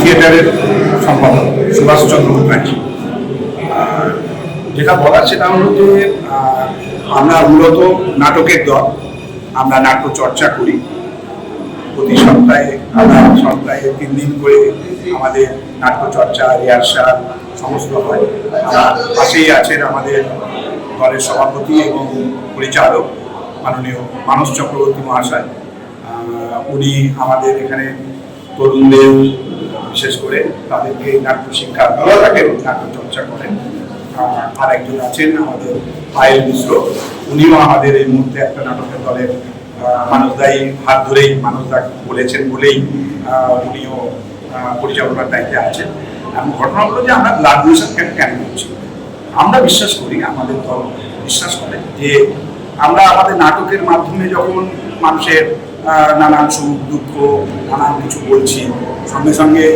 থিয়েটারের সম্পাদক সুভাষচন্দ্র মুখার্জি। যেটা বলার সেটা হলো যে আমরা মূলত নাটকের দল, আমরা নাট্য চর্চা করি। প্রতি সপ্তাহে, আমরা সপ্তাহে তিন দিন করে আমাদের নাট্য চর্চা, রিহার্সাল সমস্ত হয়। আর পাশেই আছেন আমাদের দলের সভাপতি এবং পরিচালক মাননীয় মানস চক্রবর্তী মহাশয়। উনি আমাদের এখানে তরুণদের বিশেষ করে তাদেরকে নাট্য শিক্ষা দিয়ে থাকেন নাট্য চর্চা করেন। আর একজন আছেন আমাদের পায়েল মিশ্র। উনিও আমাদের এই মুহূর্তে একটা নাটকের দলের মানসদায়ী হাত ধরেই মানসদা বলেছেন বলেই উনিও পরিচালনার দায়িত্বে আছেন। এখন ঘটনা হলো যে আমরা ব্লাড ক্যাম্প কেন করছি? আমরা বিশ্বাস করি, আমাদের দল বিশ্বাস করে যে আমরা আমাদের নাটকের মাধ্যমে যখন মানুষের নানান সুখ দুঃখ, নানান কিছু বলছি। সঙ্গে সঙ্গে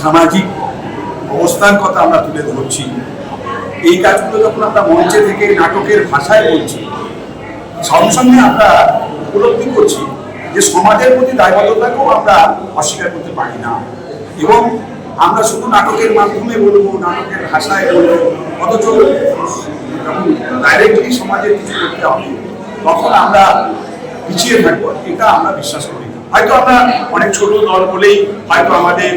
সামাজিক অবস্থার কথা আমরা তুলে ধরছি। এই কাজগুলো যখন আমরা মঞ্চে থেকে নাটকের ভাষায় বলছি, সঙ্গে সঙ্গে আমরা উপলব্ধি করছি যে সমাজের প্রতি দায়বদ্ধতাকেও আমরা অস্বীকার করতে পারি না। এবং আমরা শুধু নাটকের মাধ্যমে বলব, নাটকের ভাষায় বলব, অথচ ডাইরেক্টলি সমাজের কিছু করতে হবে, তখন আমরা পিছিয়ে থাকব, এটা আমরা বিশ্বাস করি হয়তো আমরা অনেক ছোট দল বলেই হয়তো আমাদের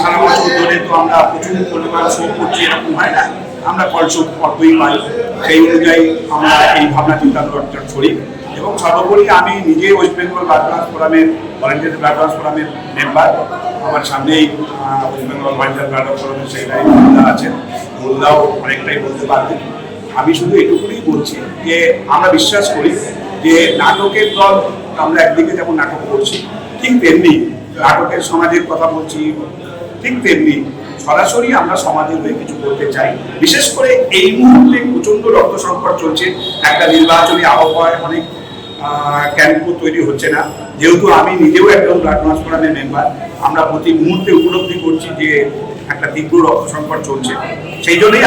সারা বছর ধরে তো আমরা প্রচুর পরিমাণ শো করছি, এরকম হয় না। আমরা ফলস্বরূপ অল্পই পাই। সেই অনুযায়ী আমরা এই ভাবনা চিন্তা করি। এবং সর্বোপরি আমি নিজে ওয়েস্ট বেঙ্গল ব্লাড ট্রান্স ফোরামের ভলেন্টিয়ার ব্লাড ফোরামের মেম্বার আমার সামনেই West Bengal volunteer blood trans ফোরামের সেক্রেটারি মোল্লা আছেন। মোল্লাও অনেকটাই বলতে পারবেন। আমি শুধু এটুকুই বলছি যে আমরা বিশ্বাস করি যে নাটকের দল, আমরা একদিকে যেমন নাটক করছি, ঠিক তেমনি নাটকের সমাজের কথা বলছি, ঠিক তেমনি সরাসরি আমরা সমাজের হয়ে কিছু করতে চাই। বিশেষ করে এই মুহূর্তে প্রচণ্ড রক্ত সংকট চলছে। একটা নির্বাচনী আবহাওয়ায় অনেক ক্যাম্পও তৈরি হচ্ছে না। যেহেতু আমি নিজেও একজন ব্লাড ট্রান্সফোরামের মেম্বার, আমরা প্রতি মুহূর্তে উপলব্ধি করছি যে একটা তীব্র রক্ত সংকট চলছে। সেই জন্যই